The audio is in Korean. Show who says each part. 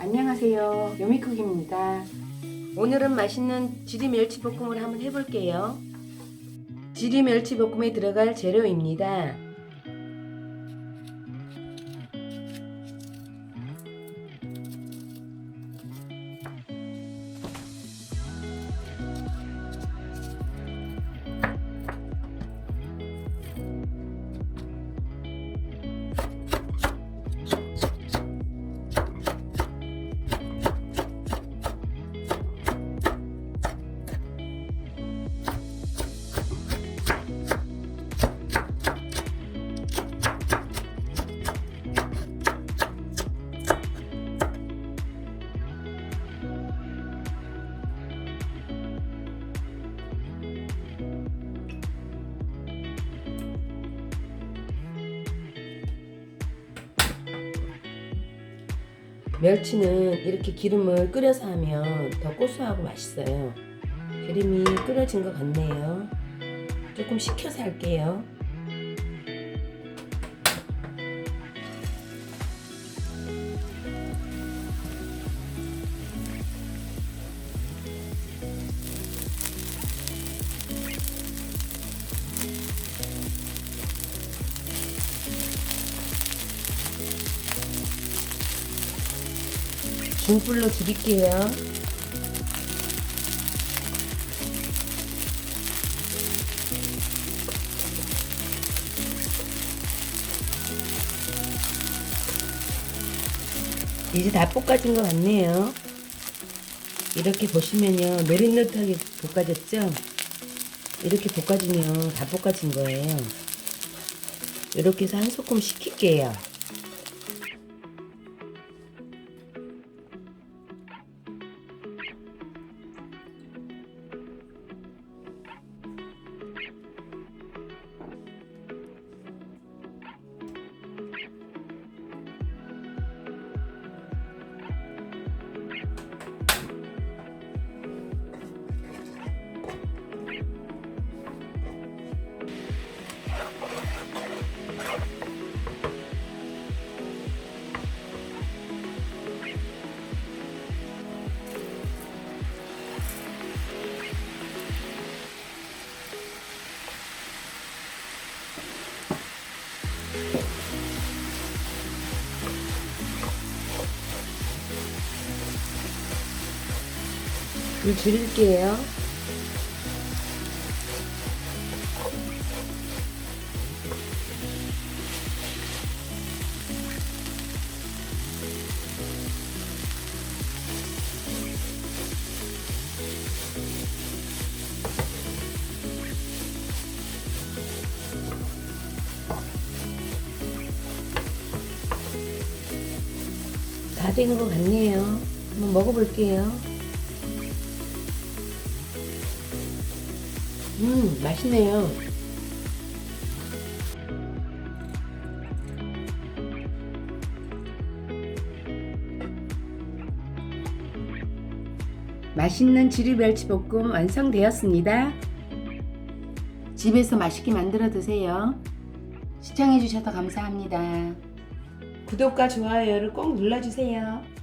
Speaker 1: 안녕하세요. 요미쿡입니다.
Speaker 2: 오늘은 맛있는 지리 멸치 볶음을 한번 해볼게요. 지리 멸치 볶음에 들어갈 재료입니다. 멸치는 이렇게 기름을 끓여서 하면 더 고소하고 맛있어요. 기름이 끓여진 것 같네요. 조금 식혀서 할게요. 중불로 드릴게요. 이제 다 볶아진 것 같네요. 이렇게 보시면요. 노릇노릇하게 볶아졌죠? 이렇게 볶아지면 다 볶아진 거예요. 이렇게 해서 한 소끔 식힐게요. 불 줄일게요. 다 된 것 같네요. 한번 먹어볼게요. 음, 맛있네요. 맛있는 지리 멸치볶음 완성되었습니다. 집에서 맛있게 만들어 드세요. 시청해주셔서 감사합니다. 구독과 좋아요를 꼭 눌러주세요.